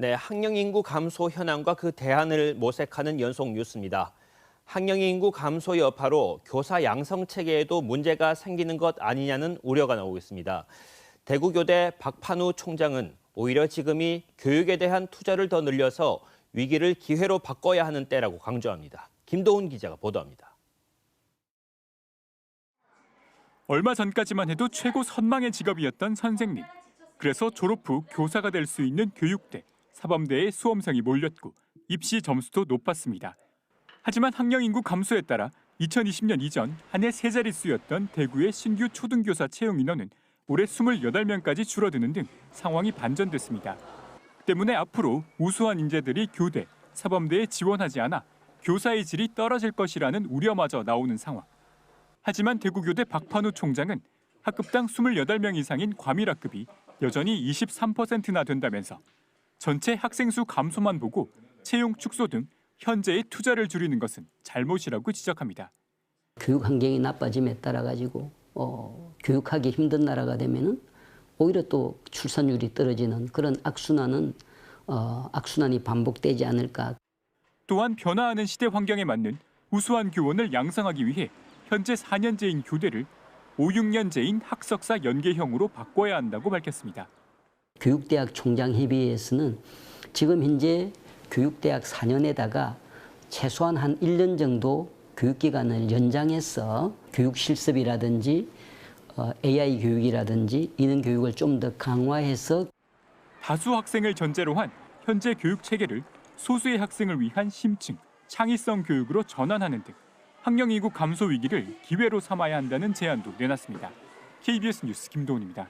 네, 학령 인구 감소 현황과 그 대안을 모색하는 연속 뉴스입니다. 학령 인구 감소 여파로 교사 양성 체계에도 문제가 생기는 것 아니냐는 우려가 나오고 있습니다. 대구교대 박판우 총장은 오히려 지금이 교육에 대한 투자를 더 늘려서 위기를 기회로 바꿔야 하는 때라고 강조합니다. 김도훈 기자가 보도합니다. 얼마 전까지만 해도 최고 선망의 직업이었던 선생님. 그래서 졸업 후 교사가 될 수 있는 교육대, 사범대에 수험생이 몰렸고 입시 점수도 높았습니다. 하지만 학령 인구 감소에 따라 2020년 이전 한 해 세 자릿수였던 대구의 신규 초등교사 채용 인원은 올해 28명까지 줄어드는 등 상황이 반전됐습니다. 때문에 앞으로 우수한 인재들이 교대, 사범대에 지원하지 않아 교사의 질이 떨어질 것이라는 우려마저 나오는 상황. 하지만 대구교대 박판우 총장은 학급당 28명 이상인 과밀학급이 여전히 23%나 된다면서 전체 학생 수 감소만 보고 채용 축소 등 현재의 투자를 줄이는 것은 잘못이라고 지적합니다. 교육 환경이 나빠짐에 따라 가지고 어, 교육하기 힘든 나라가 되면은 오히려 또 출산율이 떨어지는 그런 악순환은 어, 악순환이 반복되지 않을까 또한 변화하는 시대 환경에 맞는 우수한 교원을 양성하기 위해 현재 4년제인 교대를 5, 6년제인 학석사 연계형으로 바꿔야 한다고 밝혔습니다. 교육대학 총장협의회에서는 지금 현재 교육대학 4년에다가 최소한 한 1년 정도 교육기간을 연장해서 교육 실습이라든지 어, AI 교육이라든지 이런 교육을 좀 더 강화해서 다수 학생을 전제로 한 현재 교육 체계를 소수의 학생을 위한 심층, 창의성 교육으로 전환하는 등 학령 인구 감소 위기를 기회로 삼아야 한다는 제안도 내놨습니다. KBS 뉴스 김도훈입니다.